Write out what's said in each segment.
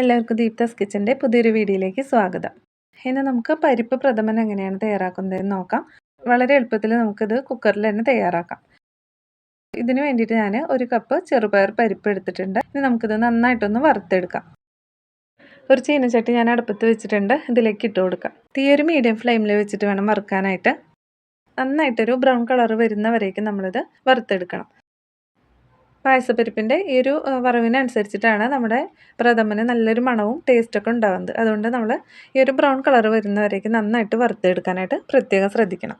എല്ലാവർക്കും ദീപ്തസ് കിച്ചന്റെ പുതിയൊരു വീഡിയോയിലേക്ക് സ്വാഗതം. ഇന്ന് നമുക്ക് പരിപ്പ് പ്രഥമൻ എങ്ങനെയാണ് തയ്യാറാക്കുന്നതെന്ന് നോക്കാം. വളരെ എളുപ്പത്തിൽ നമുക്കിത് കുക്കറിൽ തന്നെ തയ്യാറാക്കാം. ഇതിന് വേണ്ടിയിട്ട് ഞാൻ ഒരു കപ്പ് ചെറുപയർ പരിപ്പ് എടുത്തിട്ടുണ്ട്. ഇനി നമുക്കിത് നന്നായിട്ടൊന്ന് വറുത്തെടുക്കാം. ഒരു ചീനച്ചട്ടി ഞാൻ അടുപ്പത്ത് വെച്ചിട്ടുണ്ട്. ഇതിലേക്ക് ഇട്ട് കൊടുക്കാം. തീ ഒരു മീഡിയം ഫ്ലെയിമിൽ വെച്ചിട്ട് വേണം വറുക്കാനായിട്ട്. നന്നായിട്ടൊരു ബ്രൗൺ കളർ വരുന്നവരേക്കും നമ്മളിത് വറുത്തെടുക്കണം. പായസപ്പരിപ്പിന്റെ ഈ ഒരു വറവിനനുസരിച്ചിട്ടാണ് നമ്മുടെ പ്രഥമന് നല്ലൊരു മണവും ടേസ്റ്റൊക്കെ ഉണ്ടാകുന്നത് അതുകൊണ്ട് നമ്മൾ ഈ ഒരു ബ്രൗൺ കളർ വരുന്നവരേക്ക് നന്നായിട്ട് വറുത്തെടുക്കാനായിട്ട് പ്രത്യേകം ശ്രദ്ധിക്കണം.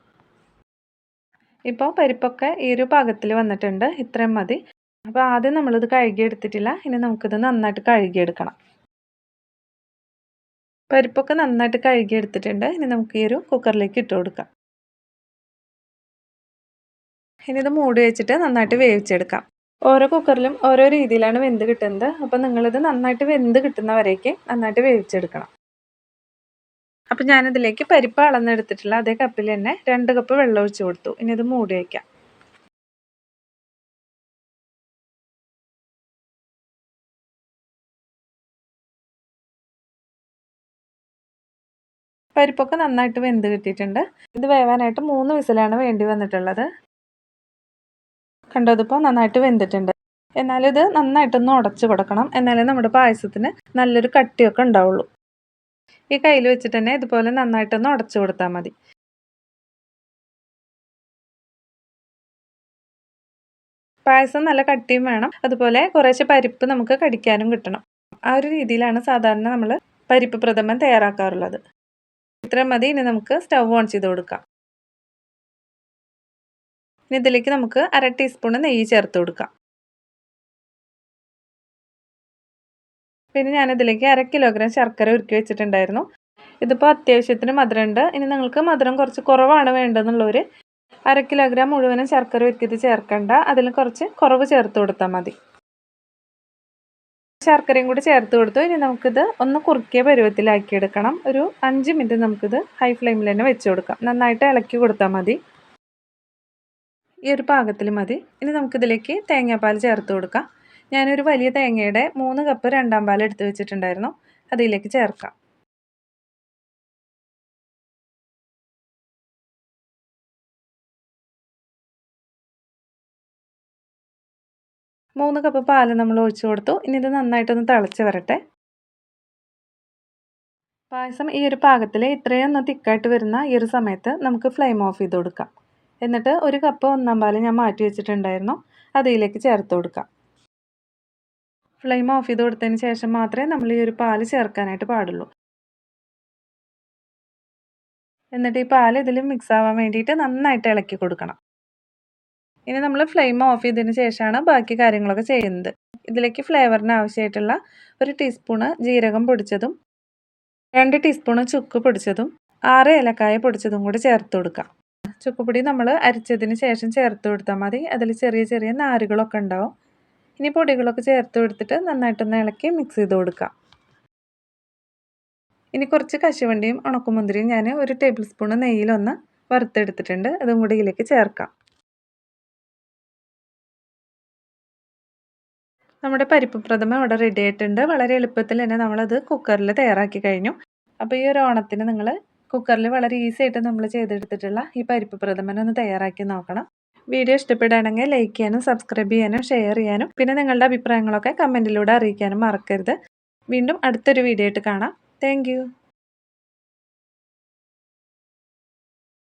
ഇപ്പോൾ പരിപ്പൊക്കെ ഈ ഒരു പാകത്തിൽ വന്നിട്ടുണ്ട്. ഇത്രയും മതി. അപ്പോൾ ആദ്യം നമ്മളിത് കഴുകിയെടുത്തിട്ടില്ല. ഇനി നമുക്കിത് നന്നായിട്ട് കഴുകിയെടുക്കണം. പരിപ്പൊക്കെ നന്നായിട്ട് കഴുകിയെടുത്തിട്ടുണ്ട്. ഇനി നമുക്ക് ഈ ഒരു കുക്കറിലേക്ക് ഇട്ട് കൊടുക്കാം. ഇനി ഇത് മൂടി വെച്ചിട്ട് നന്നായിട്ട് വേവിച്ചെടുക്കാം. ഓരോ കുക്കറിലും ഓരോ രീതിയിലാണ് വെന്ത് കിട്ടുന്നത്. അപ്പോൾ നിങ്ങളിത് നന്നായിട്ട് വെന്ത് കിട്ടുന്നവരേക്ക് നന്നായിട്ട് വേവിച്ചെടുക്കണം. അപ്പോൾ ഞാനിതിലേക്ക് പരിപ്പ് അളന്നെടുത്തിട്ടുള്ള അതേ കപ്പിൽ തന്നെ രണ്ട് കപ്പ് വെള്ളം ഒഴിച്ചു കൊടുത്തു. ഇനി ഇത് മൂടി വയ്ക്കാം പരിപ്പൊക്കെ നന്നായിട്ട് വെന്ത് കിട്ടിയിട്ടുണ്ട്. ഇത് വേവാനായിട്ട് മൂന്ന് വിസിലാണ് വേണ്ടി വന്നിട്ടുള്ളത്. കണ്ടോ ഇതിപ്പോൾ നന്നായിട്ട് വെന്തിട്ടുണ്ട്. എന്നാലും ഇത് നന്നായിട്ടൊന്ന് ഉടച്ച് കൊടുക്കണം. എന്നാലേ നമ്മുടെ പായസത്തിന് നല്ലൊരു കട്ടിയൊക്കെ ഉണ്ടാവുള്ളൂ. ഈ കയ്യിൽ വെച്ചിട്ട് തന്നെ ഇതുപോലെ നന്നായിട്ടൊന്ന് ഉടച്ചു കൊടുത്താൽ മതി. പായസം നല്ല കട്ടിയും വേണം. അതുപോലെ കുറേശ്ശെ പരിപ്പ് നമുക്ക് കടിക്കാനും കിട്ടണം. ആ ഒരു രീതിയിലാണ് സാധാരണ നമ്മൾ പരിപ്പ് പ്രഥമൻ തയ്യാറാക്കാറുള്ളത്. ഇത്രയും മതി. ഇനി നമുക്ക് സ്റ്റൗ ഓൺ ചെയ്ത് കൊടുക്കാം. ഇനി ഇതിലേക്ക് നമുക്ക് അര ടീസ്പൂൺ നെയ്യ് ചേർത്ത് കൊടുക്കാം. പിന്നെ ഞാനിതിലേക്ക് അര കിലോഗ്രാം ശർക്കര ഉരുക്കി വെച്ചിട്ടുണ്ടായിരുന്നു. ഇതിപ്പോൾ അത്യാവശ്യത്തിന് മധുരമുണ്ട്. ഇനി നിങ്ങൾക്ക് മധുരം കുറച്ച് കുറവാണ് വേണ്ടതെന്നുള്ളവർ അര കിലോഗ്രാം മുഴുവനും ശർക്കര ഉരുക്കിയത് ചേർക്കണ്ട. അതിൽ കുറച്ച് കുറവ് ചേർത്ത് കൊടുത്താൽ മതി. ശർക്കരയും കൂടി ചേർത്ത് കൊടുത്തു. ഇനി നമുക്കിത് ഒന്ന് കുറുക്കിയ പരുവത്തിലാക്കിയെടുക്കണം. ഒരു അഞ്ച് മിനിറ്റ് നമുക്കിത് ഹൈ ഫ്ലെയിമിൽ തന്നെ വെച്ച് കൊടുക്കാം. നന്നായിട്ട് ഇളക്കി കൊടുത്താൽ മതി. ഈ ഒരു പാകത്തിൽ മതി. ഇനി നമുക്കിതിലേക്ക് തേങ്ങാപ്പാൽ ചേർത്ത് കൊടുക്കാം. ഞാനൊരു വലിയ തേങ്ങയുടെ മൂന്ന് കപ്പ് രണ്ടാം പാൽ എടുത്ത് വെച്ചിട്ടുണ്ടായിരുന്നു. അതിലേക്ക് ചേർക്കാം. മൂന്ന് കപ്പ് പാൽ നമ്മൾ ഒഴിച്ചു കൊടുത്തു. ഇനി ഇത് നന്നായിട്ടൊന്ന് തിളച്ച് വരട്ടെ. പായസം ഈ ഒരു പാകത്തിൽ ഇത്രയും ഒന്ന് തിക്കായിട്ട് വരുന്ന ഈ ഒരു സമയത്ത് നമുക്ക് ഫ്ലെയിം ഓഫ് ചെയ്ത് കൊടുക്കാം. എന്നിട്ട് ഒരു കപ്പ് ഒന്നാം പാൽ ഞാൻ മാറ്റി വെച്ചിട്ടുണ്ടായിരുന്നു. അതിലേക്ക് ചേർത്ത് കൊടുക്കാം. ഫ്ലെയിം ഓഫ് ചെയ്ത് കൊടുത്തതിന് ശേഷം മാത്രമേ നമ്മൾ ഈ ഒരു പാൽ ചേർക്കാനായിട്ട് പാടുള്ളൂ. എന്നിട്ട് ഈ പാൽ ഇതിൽ മിക്സ് ആവാൻ വേണ്ടിയിട്ട് നന്നായിട്ട് ഇളക്കി കൊടുക്കണം. ഇനി നമ്മൾ ഫ്ലെയിം ഓഫ് ചെയ്തതിന് ശേഷമാണ് ബാക്കി കാര്യങ്ങളൊക്കെ ചെയ്യുന്നത്. ഇതിലേക്ക് ഫ്ലേവറിന് ആവശ്യമായിട്ടുള്ള ഒരു ടീസ്പൂണ് ജീരകം പൊടിച്ചതും രണ്ട് ടീസ്പൂണ് ചുക്ക് പൊടിച്ചതും ആറ് ഏലക്കായ പൊടിച്ചതും കൂടി ചേർത്ത് കൊടുക്കാം. ചുക്കുപൊടി നമ്മൾ അരിച്ചതിന് ശേഷം ചേർത്ത് കൊടുത്താൽ മതി. അതിൽ ചെറിയ ചെറിയ നാരുകളൊക്കെ ഉണ്ടാവും. ഇനി പൊടികളൊക്കെ ചേർത്ത് കൊടുത്തിട്ട് നന്നായിട്ടൊന്ന് ഇളക്കി മിക്സ് ചെയ്ത് കൊടുക്കാം. ഇനി കുറച്ച് കശുവണ്ടിയും ഉണക്കുമുന്തിരിയും ഞാൻ ഒരു ടേബിൾ സ്പൂൺ നെയ്യിലൊന്ന് വറുത്തെടുത്തിട്ടുണ്ട്. അതും കൂടി ഇതിലേക്ക് ചേർക്കാം. നമ്മുടെ പരിപ്പ് പ്രഥമ ഇവിടെ റെഡി ആയിട്ടുണ്ട്. വളരെ എളുപ്പത്തിൽ തന്നെ നമ്മളത് കുക്കറിൽ തയ്യാറാക്കി കഴിഞ്ഞു. അപ്പോൾ ഈ ഒരു ഓണത്തിന് നിങ്ങൾ കുക്കറിൽ വളരെ ഈസി ആയിട്ട് നമ്മൾ ചെയ്തെടുത്തിട്ടുള്ള ഈ പരിപ്പ് പ്രഥമൻ ഒന്ന് തയ്യാറാക്കി നോക്കണം. വീഡിയോ ഇഷ്ടപ്പെടുകയാണെങ്കിൽ ലൈക്ക് ചെയ്യാനും സബ്സ്ക്രൈബ് ചെയ്യാനും ഷെയർ ചെയ്യാനും പിന്നെ നിങ്ങളുടെ അഭിപ്രായങ്ങളൊക്കെ കമന്റിലൂടെ അറിയിക്കാനും മറക്കരുത്. വീണ്ടും അടുത്തൊരു വീഡിയോ ആയിട്ട് കാണാം. താങ്ക്